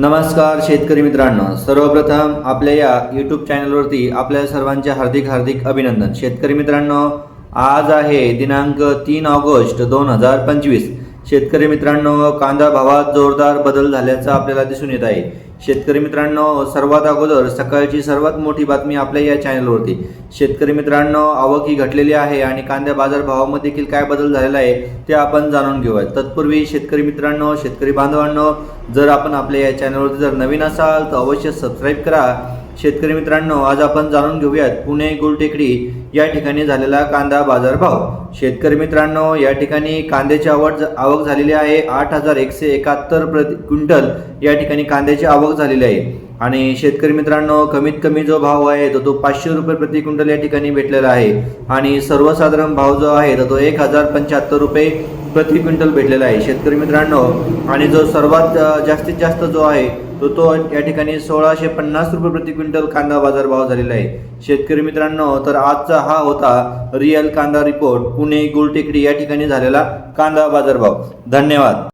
नमस्कार शेतकरी मित्रांनो. सर्वप्रथम आपल्या या यूट्यूब चॅनलवरती आपल्या सर्वांचे हार्दिक हार्दिक अभिनंदन. शेतकरी मित्रांनो आज आहे दिनांक तीन ऑगस्ट दोन हजार पंचवीस. शेतकरी मित्रांनो कांदा भावात जोरदार बदल झाल्याचा आपल्याला दिसून येत आहे. शेतकरी मित्रांनो सर्वात अगोदर सकाळची सर्वात मोठी बातमी आपल्या या चॅनलवरती. शेतकरी मित्रांनो आवक ही घटलेली आहे आणि कांद्या बाजार भावामध्ये देखील काय बदल झालेला आहे ते आपण जाणून घेऊया तत्पूर्वी शेतकरी मित्रांनो शेतकरी बांधवांनो जर आपण आपल्या या चॅनलवरती जर नवीन असाल तर अवश्य सबस्क्राईब करा. शेतकरी मित्रांनो आज आपण जाणून घेऊयात पुणे गुलटेकडी या ठिकाणी झालेला कांदा बाजारभाव. शेतकरी मित्रांनो या ठिकाणी कांद्याची आवड आवक झालेली आहे. आठ हजार एकशे एकाहत्तर प्रति क्विंटल या ठिकाणी कांद्याची आवक झालेली आहे. आणि शेतकरी मित्रांनो कमीत कमी जो भाव आहे तो तो पाचशे रुपये प्रति क्विंटल या ठिकाणी भेटलेला आहे. आणि सर्वसाधारण भाव जो आहे तर तो एक हजार पंच्याहत्तर रुपये प्रति क्विंटल भेटलेला आहे. शेतकरी मित्रांनो आणि जो सर्वात जास्तीत जास्त जो आहे तो तो या ठिकाणी सोळाशे पन्नास रुपये प्रति क्विंटल कांदा बाजार भाव झालेला आहे. शेतकरी मित्रांनो तर आजचा हा होता रिअल कांदा रिपोर्ट. पुणे गुलटेकडी या ठिकाणी झालेला कांदा बाजार भाव धन्यवाद.